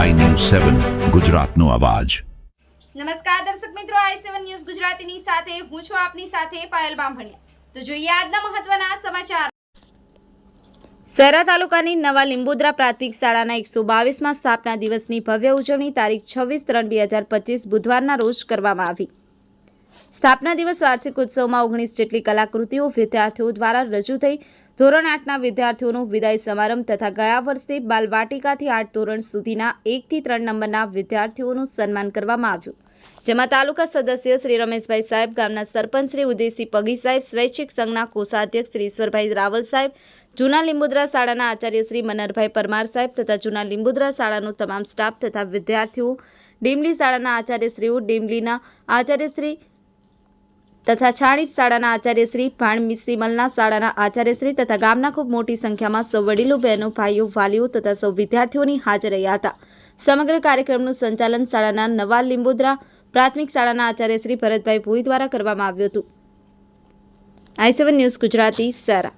સેવન ગુજરાતનો અવાજ. નમસ્કાર દર્શક મિત્રો આઈ સેવન ન્યૂઝ ગુજરાતીની સાથે હું છું આપની સાથે પાયલ બામભણિયા. તો જોઈએ આજના મહત્વના સમાચાર. સહેરા તાલુકાની નવા લીંબોદરા પ્રાથમિક શાળાના એકસો બાવીસમાં સ્થાપના દિવસની ભવ્ય ઉજવણી તારીખ છવ્વીસ ત્રણ બે હજાર પચીસ બુધવારના રોજ કરવામાં આવી. સ્થાપના દિવસ વાર્ષિક ઉત્સવમાં ઓગણીસ જેટલી કલાકૃતિઓ વિદ્યાર્થીઓ દ્વારા રજૂ થઈ. ધોરણ આઠના વિદ્યાર્થીઓનો વિદાય સમારંભ તથા ગયા વર્ષે બાલવાટિકાથી આઠ ધોરણ સુધીના એકથી ત્રણ નંબરના વિદ્યાર્થીઓનું સન્માન કરવામાં આવ્યું. જેમાં તાલુકા સદસ્ય શ્રી રમેશભાઈ સાહેબ, ગામના સરપંચ શ્રી ઉદયસિંહ પગી સાહેબ, સ્વૈચ્છિક સંઘના કોષાધ્યક્ષ શ્રી ઈશ્વરભાઈ રાવલ સાહેબ, જૂના લીંબુદ્રા શાળાના આચાર્ય શ્રી મનરભાઈ પરમાર સાહેબ તથા જૂના લીંબુદ્રા શાળાનો તમામ સ્ટાફ તથા વિદ્યાર્થીઓ, ડીમલી શાળાના આચાર્યશ્રીઓ ડીમલીના આચાર્યશ્રી તથા છાણીપ શાળાના આચાર્યશ્રી ભાણ મિસ્સીમલના શાળાના આચાર્યશ્રી તથા ગામના ખૂબ મોટી સંખ્યામાં સૌ વડીલો, બહેનો, ભાઈઓ, વાલીઓ તથા સૌ વિદ્યાર્થીઓની હાજર રહ્યા હતા. સમગ્ર કાર્યક્રમનું સંચાલન શાળાના નવા લીંબોદરા પ્રાથમિક શાળાના આચાર્યશ્રી ભરતભાઈ ભોઈ દ્વારા કરવામાં આવ્યું હતું. I seven news Gujarati Sara.